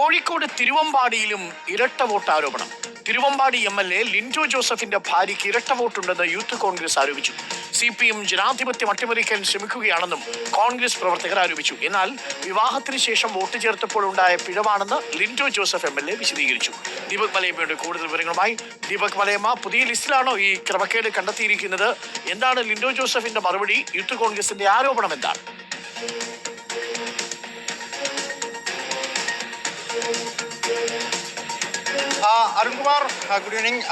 കോഴിക്കോട് തിരുവമ്പാടിയിലും ഇരട്ട വോട്ട് ആരോപണം. Thiruvambady M L A Linto ജോസഫിന്റെ ഭാര്യയ്ക്ക് ഇരട്ട വോട്ടുണ്ടെന്ന് യൂത്ത് കോൺഗ്രസ് ആരോപിച്ചു. സി പി എം ജനാധിപത്യം അട്ടിമറിക്കാൻ ശ്രമിക്കുകയാണെന്നും കോൺഗ്രസ് പ്രവർത്തകർ ആരോപിച്ചു. എന്നാൽ വിവാഹത്തിന് ശേഷം വോട്ട് ചേർത്തപ്പോൾ ഉണ്ടായ പിഴവാണെന്ന് Linto Joseph M L A വിശദീകരിച്ചു. ദീപക് മലയമ്മയുടെ കൂടുതൽ വിവരങ്ങളുമായി ദീപക് മലയമ്മ പുതിയ ലിസ്റ്റിലാണോ ഈ ക്രമക്കേട് കണ്ടെത്തിയിരിക്കുന്നത്? എന്താണ് ലിൻഡോ ജോസഫിന്റെ മറുപടി? യൂത്ത് കോൺഗ്രസിന്റെ ആരോപണം എന്താണ്? അരുൺകുമാർ ഗുഡ് ഈവനിങ്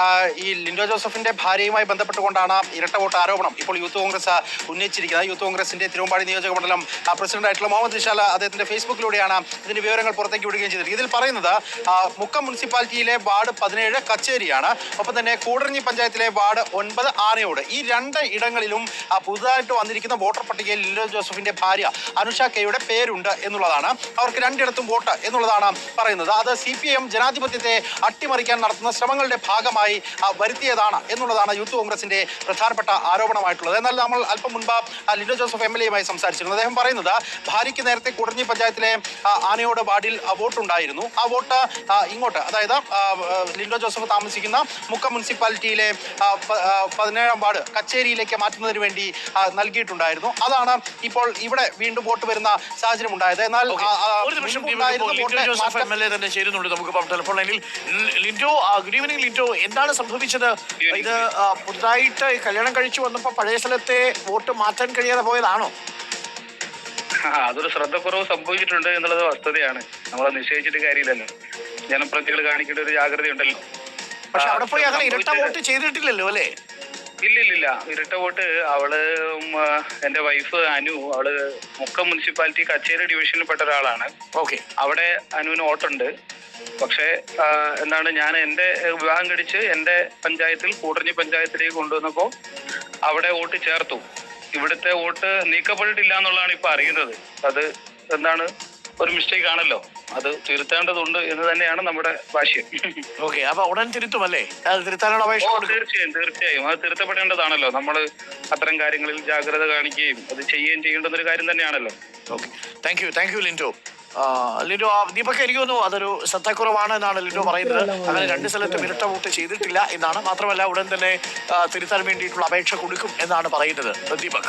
ഈ ലിൻഡോ ജോസഫിന്റെ ഭാര്യയുമായി ബന്ധപ്പെട്ടുകൊണ്ടാണ് ഇരട്ട വോട്ട് ആരോപണം. ഇപ്പോൾ യൂത്ത് കോൺഗ്രസ് ഉന്നയിച്ചിരിക്കുന്നത്. യൂത്ത് കോൺഗ്രസിന്റെ തിരുവമ്പാടി നിയോജക മണ്ഡലം പ്രസിഡന്റ് പ്രസിഡന്റായിട്ടുള്ള മുഹമ്മദ് നിഷാൽ അദ്ദേഹത്തിന്റെ ഫേസ്ബുക്കിലൂടെയാണ് ഇതിന്റെ വിവരങ്ങൾ പുറത്തേക്ക് വിടുകയും ചെയ്തത്. ഇതിൽ പറയുന്നത് മുക്കം മുനിസിപ്പാലിറ്റിയിലെ വാർഡ് പതിനേഴ് കച്ചേരിയാണ്. ഒപ്പം തന്നെ കൂടരഞ്ഞി പഞ്ചായത്തിലെ വാർഡ് ഒൻപത് ആനയോട്. ഈ രണ്ട് ഇടങ്ങളിലും പുതുതായിട്ട് വന്നിരിക്കുന്ന വോട്ടർ പട്ടികയിൽ ലിൻഡോ ജോസഫിന്റെ ഭാര്യ അനുഷ കെയുടെ പേരുണ്ട് എന്നുള്ളതാണ്. അവർക്ക് രണ്ടിടത്തും വോട്ട് എന്നുള്ളതാണ് പറയുന്നത്. അത് സി പി എം ജനാധിപത്യത്തെ അട്ടിമറിക്കാൻ നടത്തുന്ന ശ്രമങ്ങളുടെ ഭാഗമായി വരുത്തിയതാണ് എന്നുള്ളതാണ് യൂത്ത് കോൺഗ്രസിന്റെ പ്രധാനപ്പെട്ട ആരോപണമായിട്ടുള്ളത്. എന്നാൽ നമ്മൾ അല്പം മുൻപ് ലിറ്റോ ലിൻഡോ ജോസഫ് എം എൽ എയുമായി സംസാരിച്ചിരുന്നു. അദ്ദേഹം പറയുന്നത് ഭാര്യയ്ക്ക് നേരത്തെ കുടഞ്ഞി പഞ്ചായത്തിലെ ആനയോട് വാർഡിൽ വോട്ട് വോട്ടുണ്ടായിരുന്നു. ആ വോട്ട് ഇങ്ങോട്ട് അതായത് ലിൻഡോ ജോസഫ് താമസിക്കുന്ന മുക്ക മുനിസിപ്പാലിറ്റിയിലെ പതിനേഴാം വാർഡ് കച്ചേരിയിലേക്ക് മാറ്റുന്നതിന് വേണ്ടി നൽകിയിട്ടുണ്ടായിരുന്നു. അതാണ് ഇപ്പോൾ ഇവിടെ വീണ്ടും വോട്ട് വരുന്ന സാഹചര്യം ഉണ്ടായത് എന്നാൽ ലിൻഡോ വോട്ട് ജോസഫ് മാറ്റം- എം എൽ എ തന്നെ ചേരുന്നുണ്ട്. നമുക്ക് ടെലിഫോൺ ലൈനിൽ ലിൻഡോ ഗുഡ് ഈവനിങ് ലിൻഡോ. എന്താണ് സംഭവിച്ചത്? ഇത് പുതുതായിട്ട് കല്യാണം കഴിച്ചു വന്നപ്പോൾ പഴയ സ്ഥലത്തെ വോട്ട് മാറ്റാൻ കഴിയാതെ പോയതാണോ? അതൊരു ശ്രദ്ധക്കുറവ് സംഭവിച്ചിട്ടുണ്ട് എന്നുള്ളത് വസ്തുതയാണ്. നമ്മളത് നിശ്ചയിച്ചിട്ട് കാര്യമില്ലല്ലോ. ജനപ്രതിനിധികൾ കാണിക്കേണ്ട ഒരു ജാഗ്രത ഉണ്ടല്ലോ. പക്ഷെ അവിടെ പോയി അങ്ങനെ ഇരട്ട വോട്ട് ചെയ്തിട്ടില്ലല്ലോ അല്ലേ? ഇല്ല ഇല്ല ഇല്ല ഇരട്ട വോട്ട് അവൾ എന്റെ വൈഫ് അനു അവൾ മുക്കം മുനിസിപ്പാലിറ്റി കച്ചേരി ഡിവിഷനിൽ പെട്ട ഒരാളാണ്. ഓക്കെ. അവിടെ അനുവിന് വോട്ടുണ്ട്. പക്ഷേ എന്താണ് ഞാൻ എന്റെ വിവാഹം കഴിച്ച് എന്റെ പഞ്ചായത്തിൽ കൂടഞ്ഞി പഞ്ചായത്തിലേക്ക് കൊണ്ടുവന്നപ്പോ അവിടെ വോട്ട് ചേർത്തു. ഇവിടുത്തെ വോട്ട് നീക്കപ്പെട്ടിട്ടില്ല എന്നുള്ളതാണ് ഇപ്പൊ അറിയുന്നത്. അത് എന്താണ് ഒരു മിസ്റ്റേക്ക് ആണല്ലോ. അത് തിരുത്തേണ്ടതുണ്ട് എന്ന് തന്നെയാണ് നമ്മുടെ ഭാഷ്യം. ഓക്കെ അപ്പൊ ഉടൻ തിരുത്തുമല്ലേ അത് തിരുത്താനുള്ള അപേക്ഷ തീർച്ചയായും തീർച്ചയായും. അത് തിരുത്തപ്പെടേണ്ടതാണല്ലോ. നമ്മൾ അത്തരം കാര്യങ്ങളിൽ ജാഗ്രത കാണിക്കുകയും അത് ചെയ്യുകയും ചെയ്യേണ്ടുന്ന ഒരു കാര്യം തന്നെയാണല്ലോ. Okay thank you thank you Linto ആ, ദീപക് എനിക്ക് തോന്നുന്നു അതൊരു ശ്രദ്ധക്കുറവാണ് എന്നാണ് ലിൻഡോ പറയുന്നത്. അങ്ങനെ രണ്ട് സ്ഥലത്തും ഇരട്ട വോട്ട് ചെയ്തിട്ടില്ല എന്നാണ്. മാത്രമല്ല ഉടൻ തന്നെ തിരുത്താൻ വേണ്ടിയിട്ടുള്ള അപേക്ഷ കൊടുക്കും എന്നാണ് പറയുന്നത്. ദീപക്.